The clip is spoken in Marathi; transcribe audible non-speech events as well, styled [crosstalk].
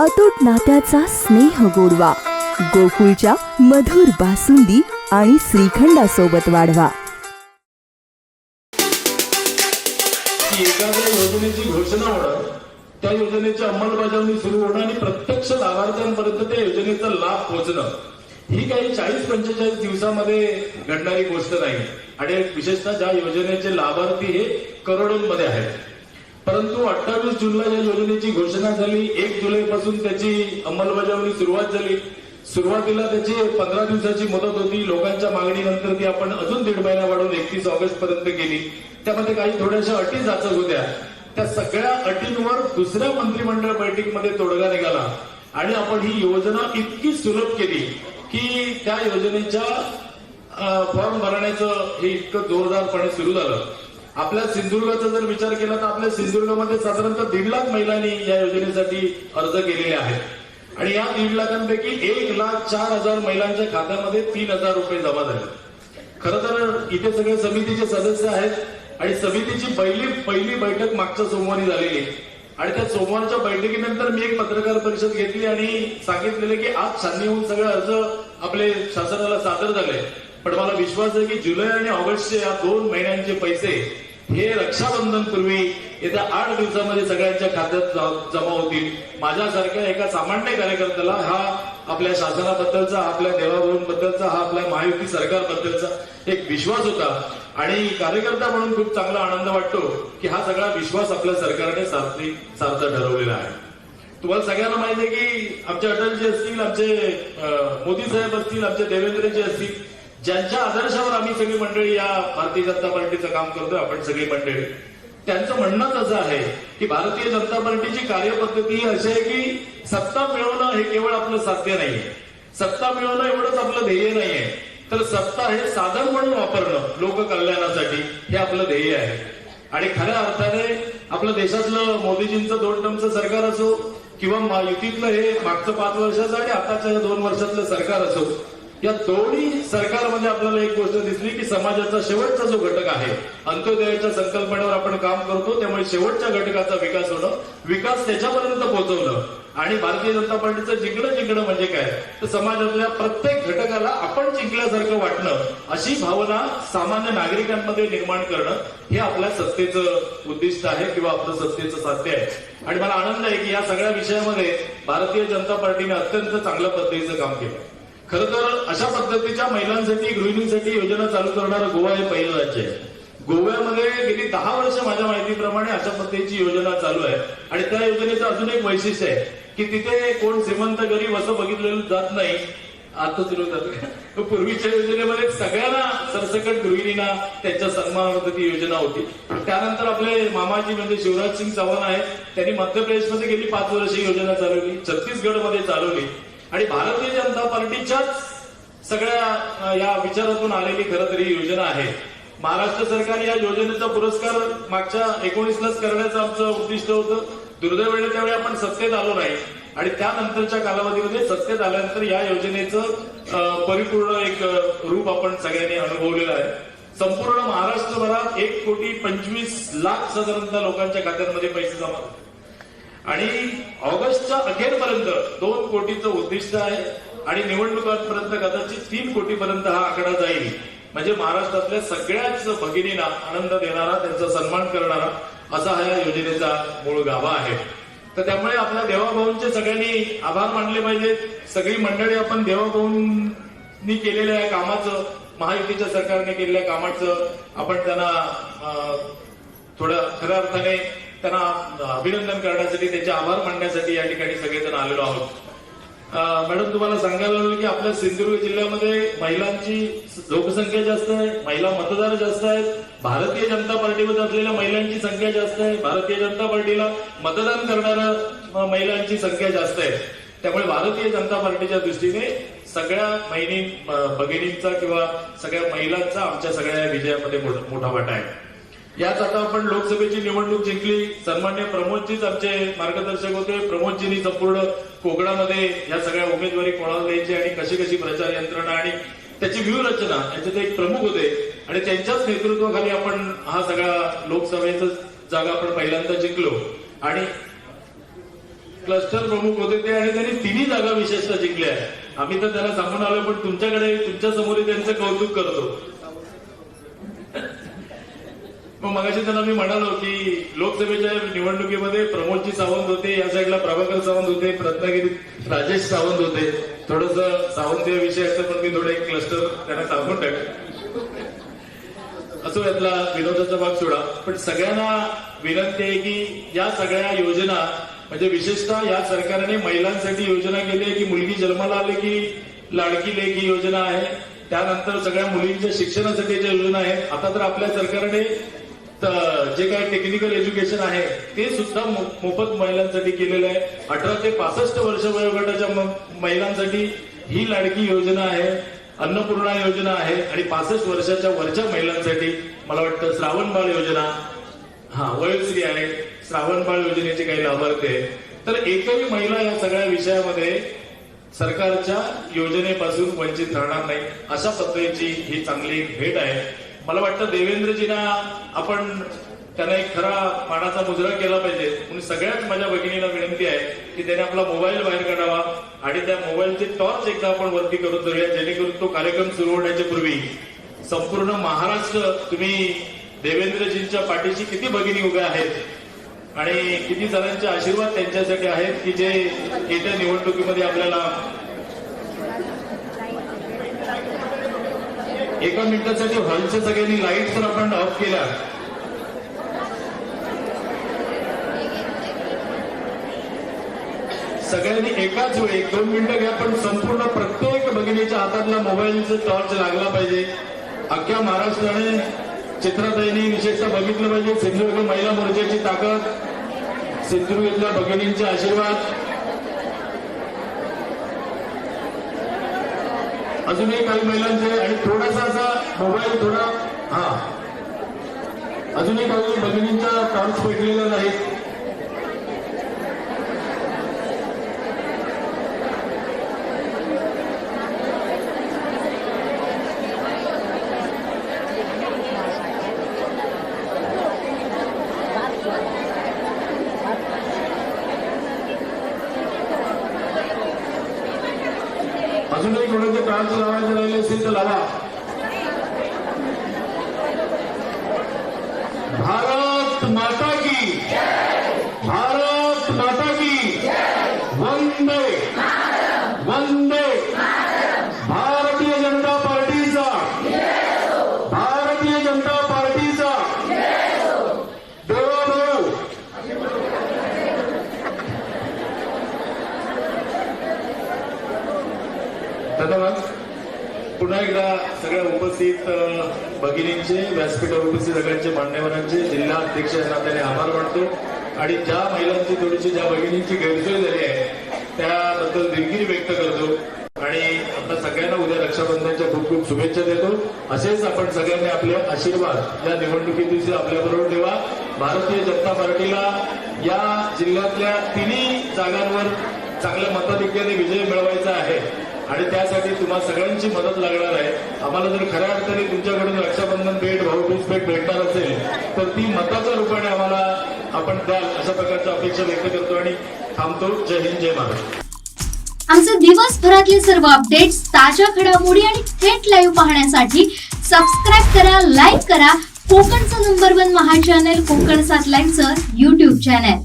अतूट नात्याचा स्नेह गोडवा. गोकुळच्या मधुर बासुंदी आणि श्रीखंडासोबत वाढवा. एखाद्या योजनेची घोषणा होणं त्या योजनेची अंमलबजावणी सुरू होणं आणि प्रत्यक्ष लाभार्थ्यांपर्यंत त्या योजनेचा लाभ पोहोचणं ही काही चाळीस पंचेचाळीस दिवसामध्ये घडणारी गोष्ट नाही. आणि विशेषतः ज्या योजनेचे लाभार्थी हे करोडोंमध्ये आहेत. परंतु अठ्ठावीस जूनला या योजनेची घोषणा झाली. एक जुलै पासून त्याची अंमलबजावणी सुरुवात झाली. सुरुवातीला त्याची पंधरा दिवसाची मुदत होती. लोकांच्या मागणीनंतर ती आपण अजून दीड महिना वाढवून एकतीस ऑगस्ट पर्यंत केली. त्यामध्ये काही थोड्याशा अटी जाचक होत्या. त्या सगळ्या अटींवर दुसऱ्या मंत्रिमंडळ बैठकीमध्ये तोडगा निघाला. आणि आपण ही योजना इतकी सुलभ केली की त्या योजनेच्या फॉर्म भरण्याचं हे इतकं जोरदारपणे सुरू झालं. आपल्या सिंधुदुर्गाचा जर विचार केला तर आपल्या सिंधुदुर्गामध्ये साधारणतः दीड लाख महिलांनी या योजनेसाठी अर्ज केलेले आहेत. आणि या दीड लाखांपैकी एक लाख चार हजार महिलांच्या खात्यामध्ये तीन हजार रुपये जमा झाले. खर तर इथे सगळे समितीचे सदस्य आहेत आणि समितीची पहिली पहिली बैठक मागच्या सोमवारी झालेली. आहे. आणि त्या सोमवारच्या बैठकीनंतर मी एक पत्रकार परिषद घेतली आणि सांगितलेले की आज छाननी होऊन सगळे अर्ज आपले शासनाला सादर झाले. पण मला विश्वास आहे की जुलै आणि ऑगस्टचे या दोन महिन्यांचे पैसे हे रक्षाबंधन पूर्वी येत्या आठ दिवसामध्ये सगळ्यांच्या खात्यात जमा होतील. माझ्यासारख्या एका सामान्य कार्यकर्त्याला हा आपल्या शासनाबद्दलचा आपल्या देवाभाऊंबद्दलचा हा आपल्या महायुती सरकारबद्दलचा एक विश्वास होता. आणि कार्यकर्ता म्हणून खूप चांगला आनंद वाटतो की हा सगळा विश्वास आपल्या सरकारने सार्थी सार्थ ठरवलेला आहे. तुम्हाला सगळ्यांना माहिती आहे की आमचे अटलजी असतील आमचे मोदी साहेब असतील आमचे देवेंद्रजी असतील ज्यांच्या आदर्शावर आम्ही सगळी मंडळी या भारतीय जनता पार्टीचं काम करतोय आपण सगळी मंडळी. त्यांचं म्हणणंच असं आहे की भारतीय जनता पार्टीची कार्यपद्धती ही अशी आहे की सत्ता मिळवणं हे केवळ आपलं साध्य नाहीये. सत्ता मिळवणं एवढंच आपलं ध्येय नाहीये. तर सत्ता हे साधन म्हणून वापरणं लोक कल्याणासाठी हे आपलं ध्येय आहे. आणि खऱ्या अर्थाने आपलं देशातलं मोदीजींचं दोन टर्मचं सरकार असो किंवा युतीतलं हे मागचं पाच वर्षाचं आणि आताच्या दोन वर्षातलं सरकार असो या दोन्ही सरकारमध्ये आपल्याला एक गोष्ट दिसली की समाजाचा शेवटचा जो घटक आहे अंत्योदयाच्या संकल्पनेवर आपण काम करतो त्यामुळे शेवटच्या घटकाचा विकास होणं विकास त्याच्यापर्यंत पोहोचवणं आणि भारतीय जनता पार्टीचं जिंकणं जिंकणं म्हणजे काय? तर समाजातल्या प्रत्येक घटकाला आपण जिंकल्यासारखं वाटणं अशी भावना सामान्य नागरिकांमध्ये निर्माण करणं हे आपल्या सत्तेचं उद्दिष्ट आहे किंवा आपलं सत्तेचं साध्य आहे. आणि मला आनंद आहे की या सगळ्या विषयामध्ये भारतीय जनता पार्टीने अत्यंत चांगल्या पद्धतीचं काम केलं. खर तर अशा पद्धतीच्या महिलांसाठी गृहिणींसाठी योजना चालू करणारं गोवा हे पहिलं राज्य आहे. गोव्यामध्ये गेली दहा वर्ष माझ्या माहितीप्रमाणे अशा पद्धतीची योजना चालू आहे. आणि त्या योजनेचं अजून एक वैशिष्ट्य आहे की तिथे कोण श्रीमंत गरीब असं बघितलेलं जात नाही. आता सुरू झालं [laughs] पूर्वीच्या योजनेमध्ये सगळ्यांना सरसकट गृहिणींना त्यांच्या सन्मानामध्ये ती योजना होती. त्यानंतर आपले मामाजी म्हणजे शिवराज सिंग चव्हाण आहेत त्यांनी मध्य प्रदेशमध्ये गेली पाच वर्ष योजना चालवली. छत्तीसगडमध्ये चालवली. आणि भारतीय जनता पार्टीच्याच सगळ्या या विचारातून आलेली खरं तरी योजना आहे. महाराष्ट्र सरकार या योजनेचा पुरस्कार मागच्या एकोणीसलाच करण्याचं आमचं उद्दिष्ट होतं. दुर्दैवाने त्यावेळी आपण सत्तेत आलो नाही. आणि त्यानंतरच्या कालावधीमध्ये सत्तेत आल्यानंतर या योजनेचं परिपूर्ण एक रूप आपण सगळ्यांनी अनुभवलेलं आहे. संपूर्ण महाराष्ट्रभरात एक कोटी पंचवीस लाख साधारणतः लोकांच्या खात्यांमध्ये पैसे जमा झाले. आणि ऑगस्टच्या अखेरपर्यंत दोन कोटीचं उद्दिष्ट आहे आणि निवडणुकांपर्यंत कदाचित तीन कोटीपर्यंत हा आकडा जाईल. म्हणजे महाराष्ट्रातल्या सगळ्याच भगिनींना आनंद देणारा त्यांचा सन्मान करणारा असा हा या योजनेचा मूळ गाभा आहे. तर त्यामुळे आपल्या देवाभाऊंचे सगळ्यांनी आभार मानले पाहिजेत. सगळी मंडळी आपण देवाभाऊंनी केलेल्या या कामाचं महायुतीच्या सरकारने केलेल्या कामाचं आपण त्यांना थोडं खऱ्या अर्थाने त्यांना अभिनंदन करण्यासाठी त्यांचे आभार मानण्यासाठी या ठिकाणी सगळेजण आलेलो आहोत. मॅडम तुम्हाला सांगायला लागलो की आपल्या सिंधुदुर्ग जिल्ह्यामध्ये महिलांची लोकसंख्या जास्त आहे महिला मतदार जास्त आहेत भारतीय जनता पार्टीमध्ये असलेल्या महिलांची संख्या जास्त आहे भारतीय जनता पार्टीला मतदान करणाऱ्या महिलांची संख्या जास्त आहे. त्यामुळे भारतीय जनता पार्टीच्या दृष्टीने सगळ्या महिनी भगिनींचा किंवा सगळ्या महिलांचा आमच्या सगळ्या विजयामध्ये मोठा वाटा आहे. याच आता आपण लोकसभेची निवडणूक जिंकली. सन्मान्य प्रमोदजीच आमचे मार्गदर्शक होते. प्रमोदजींनी संपूर्ण कोकणामध्ये या सगळ्या उमेदवारी कोणाला द्यायची आणि कशी कशी प्रचार यंत्रणा आणि त्याची व्यूहरचना याचे ते एक प्रमुख होते. आणि त्यांच्याच नेतृत्वाखाली आपण हा सगळा लोकसभेचा जागा आपण पहिल्यांदा जिंकलो. आणि क्लस्टर प्रमुख होते ते आणि त्यांनी तिन्ही जागा विशेषतः जिंकल्या. आम्ही तर त्याला सांगून आलो पण तुमच्याकडे तुमच्यासमोर त्यांचं कौतुक करतो. मग मगाशी त्यांना मी म्हणालो की लोकसभेच्या निवडणुकीमध्ये प्रमोदजी सावंत होते या साईडला प्रभाकर सावंत होते रत्नागिरीत राजेश सावंत होते. थोडस सावंत विषय विषयाचं पण मी थोडं एक क्लस्टर त्यांना सांगून टाक असो यातला विनोदाचा भाग सोडा. पण सगळ्यांना विनंती आहे की या सगळ्या योजना म्हणजे विशेषतः या सरकारने महिलांसाठी योजना केली आहे की मुलगी जन्माला आली की लाडकी लेखी योजना आहे. त्यानंतर सगळ्या मुलींच्या शिक्षणासाठी ज्या योजना आहेत आता तर आपल्या सरकारने जे काही टेक्निकल एज्युकेशन आहे ते सुद्धा मोफत महिलांसाठी केलेलं आहे. अठरा ते पासष्ट वर्ष वयोगटाच्या महिलांसाठी ही लाडकी योजना आहे अन्नपूर्णा योजना आहे आणि पासष्ट वर्षाच्या वरच्या महिलांसाठी मला वाटतं श्रावण बाळ योजना. हा वयोश्री आहे. श्रावण बाळ योजनेचे काही लाभार्थी आहे तर एकही महिला या सगळ्या विषयामध्ये सरकारच्या योजनेपासून वंचित राहणार नाही. अशा पद्धतीची ही चांगली भेट आहे. मला वाटतं देवेंद्रजीना आपण त्यांना एक खरा मानाचा मुजरा केला पाहिजे. म्हणून सगळ्याच माझ्या भगिनीला विनंती आहे की त्याने आपला मोबाईल बाहेर काढावा आणि त्या मोबाईलचे टॉर्च एकदा आपण वरती करून धरूया जेणेकरून तो कार्यक्रम सुरू होण्याच्या पूर्वी संपूर्ण महाराष्ट्र तुम्ही देवेंद्रजींच्या पाठीशी किती भगिनी उभ्या आहेत आणि किती जणांचे आशीर्वाद त्यांच्यासाठी आहेत की जे येत्या निवडणुकीमध्ये आपल्याला एका मिनिटासाठी हॉलच्या सगळ्यांनी लाइट तर आपण ऑफ केल्या. सगळ्यांनी एकाच वेळी एक दोन मिनिटं घ्या पण संपूर्ण प्रत्येक भगिनीच्या हातातला मोबाईलचा टॉर्च लागला पाहिजे. अख्ख्या महाराष्ट्राने चित्रताईंनी विशेषतः बघितलं पाहिजे सिंधुदुर्ग महिला मोर्चाची ताकद सिंधुदुर्गातल्या भगिनींचे आशीर्वाद. अजूनही काही महिलांचे आणि थोडासा असा मोबाईल थोडा हा. अजूनही काही भगिनींचा टॉर्च पेटलेला नाही अजूनही कोणाचे राहिले असेल तर लावा भारत माता की भारत माता की वंदे वंदे भारतीय जनता पार्टीचा भारतीय जनता पार्टीचा देवाभाऊ धन्यवाद पुन्हा एकदा सगळ्या उपस्थित भगिनींचे व्यासपीठावर उपस्थित सगळ्यांचे मान्यवरांचे जिल्हा अध्यक्ष यांना त्याने आभार मानतो. आणि ज्या महिलांची थोडीशी ज्या भगिनींची गैरसोय झाली आहे त्याबद्दल दिलगिरी व्यक्त करतो. आणि आपल्या सगळ्यांना उद्या रक्षाबंधनच्या खूप खूप शुभेच्छा देतो. असेच आपण सगळ्यांनी आपले आशीर्वाद या निवडणुकी दिवशी आपल्याबरोबर ठेवा. भारतीय जनता पार्टीला या जिल्ह्यातल्या तिन्ही जागांवर चांगल्या मताधिक्याने विजय मिळवायचा आहे. आणि त्यासाठी तुम्हाला सगळ्यांची मदत लागणार आहे. आम्हाला जर खऱ्या अर्थाने तुमच्याकडून रक्षाबंधन भेट भाऊबीज भेट भेटणार असेल तर ती मताच्या रूपाने आम्हाला आपण द्याल अशा प्रकारच्या अपेक्षा व्यक्त करतो आणि थांबतो. जय हिंद जय महाराष्ट्र. आमचे दिवसभरातले सर्व अपडेट्स ताज्या घडामोडी आणि थेट लाईव्ह पाहण्यासाठी सबस्क्राईब करा लाईक करा. कोकणचं नंबर वन महा चॅनल कोकण सात लाईनचं युट्यूब चॅनल